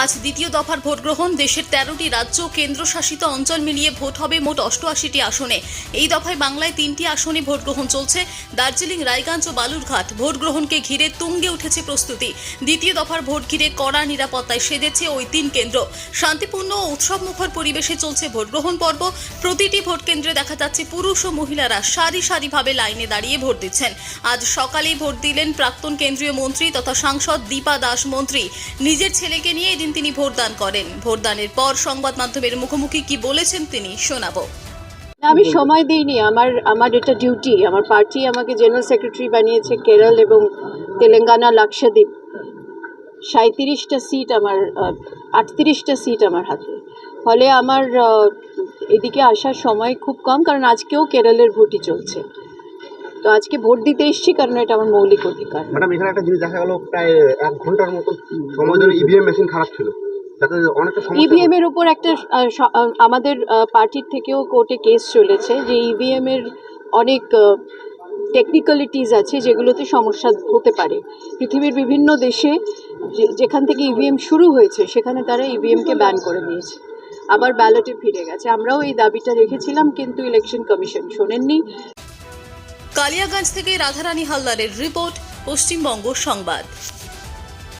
আজ দ্বিতীয় দফার ভোট গ্রহণ দেশের তেরোটি রাজ্য ও কেন্দ্রশাসিত অঞ্চল মিলিয়ে ভোট হবে মোট অষ্টআশিটি আসনে। এই দফায় বাংলায় তিনটি আসনে ভোট গ্রহণ চলছে। দার্জিলিং, রায়গঞ্জ ও বালুরঘাট ভোট গ্রহণকে ঘিরে তুঙ্গে উঠেছে প্রস্তুতি। দ্বিতীয় দফার ভোট ঘিরে কড়া নিরাপত্তায় সেজেছে ওই তিন কেন্দ্র। শান্তিপূর্ণ ও উৎসবমুখর পরিবেশে চলছে ভোট গ্রহণ পর্ব। প্রতিটি ভোট কেন্দ্রে দেখা যাচ্ছে পুরুষ ও মহিলারা সারি সারিভাবে লাইনে দাঁড়িয়ে ভোট দিচ্ছেন। আজ সকালেই ভোট দিলেন প্রাক্তন কেন্দ্রীয় মন্ত্রী তথা সাংসদ দীপা দাস মন্ত্রী। নিজের ছেলেকে নিয়ে এদিন তিনি ভোটদান করেন। ভোটদানের পর সংবাদ মাধ্যমের মুখোমুখি কি বলেছেন তিনি শোনাবো। আমি সময় দিইনি। আমার আমার এটা ডিউটি আমার পার্টি আমাকে জেনারেল সেক্রেটারি বানিয়েছে কেরল এবং তেলেঙ্গানা লাক্ষাদ্বীপ। সাঁত্রিশটা সিট আমার আটত্রিশটা সিট আমার হাতে। ফলে আমার এদিকে আসার সময় খুব কম, কারণ আজকেও কেরলের ভোটই চলছে। তো আজকে ভোট দিতে এসেছি কারণ এটা আমার মৌলিক অধিকার। ম্যাডাম এখানে একটা জিনিস দেখা গেল প্রায় এক ঘণ্টার মতো সময় ধরে ইভিএম মেশিন খারাপ ছিল। ইভিএম এর উপর একটা আমাদের পার্টির থেকেও কোর্টে কেস চলেছে যে ইভিএম এর অনেক টেকনিক্যালিটিস আছে যেগুলোতে সমস্যা হতে পারে। পৃথিবীর বিভিন্ন দেশে যেখান থেকে ইভিএম শুরু হয়েছে সেখানে তারা ইভিএমকে ব্যান করে দিয়েছে। আবার ব্যালটে ফিরে গেছে। আমরাও এই দাবিটা রেখেছিলাম কিন্তু ইলেকশন কমিশন শোনেননি। কালিয়াগঞ্জ থেকে রাধারানী হালদারের রিপোর্ট পশ্চিমবঙ্গ সংবাদ।